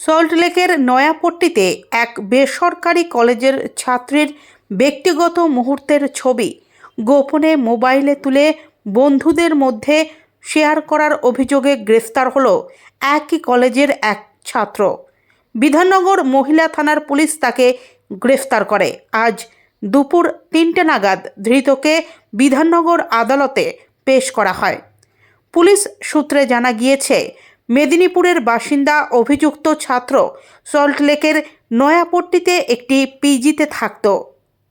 সল্টলেকের নয়াপট্টিতে এক বেসরকারি কলেজের ছাত্রীর ব্যক্তিগত মুহূর্তের ছবি গোপনে মোবাইলে তুলে বন্ধুদের মধ্যে শেয়ার করার অভিযোগে গ্রেফতার হলো একই কলেজের এক ছাত্র। বিধাননগর মহিলা থানার পুলিশ তাকে গ্রেফতার করে। আজ দুপুর তিনটে নাগাদ ধৃতকে বিধাননগর আদালতে পেশ করা হয়। পুলিশ সূত্রে জানা গিয়েছে মেদিনীপুরের বাসিন্দা অভিযুক্ত ছাত্র সল্টলেকের নয়াপট্টিতে একটি পিজিতে থাকত।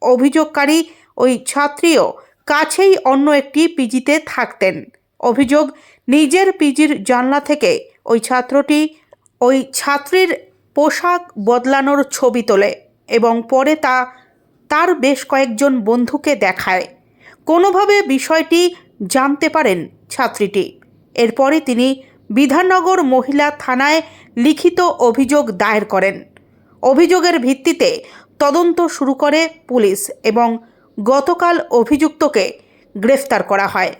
অভিযোগকারী ওই ছাত্রীও কাছেই অন্য একটি পিজিতে থাকতেন। অভিযোগ, নিজের পিজির জানলা থেকে ওই ছাত্রটি ওই ছাত্রীর পোশাক বদলানোর ছবি তোলে এবং পরে তা তার বেশ কয়েকজন বন্ধুকে দেখায়। কোনোভাবে বিষয়টি জানতে পারেন ছাত্রীটি। এরপরে তিনি বিধাননগর মহিলা থানায় লিখিত অভিযোগ দায়ের করেন। অভিযোগের ভিত্তিতে তদন্ত শুরু করে পুলিশ এবং গতকাল অভিযুক্তকে গ্রেফতার করা হয়।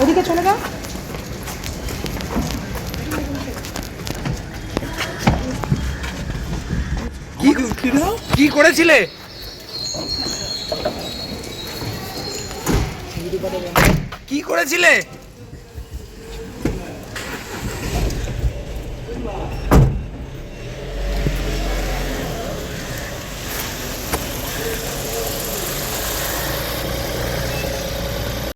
ওদিকে চলে যাও। কি কি করেছিলে? কি করেছিলে?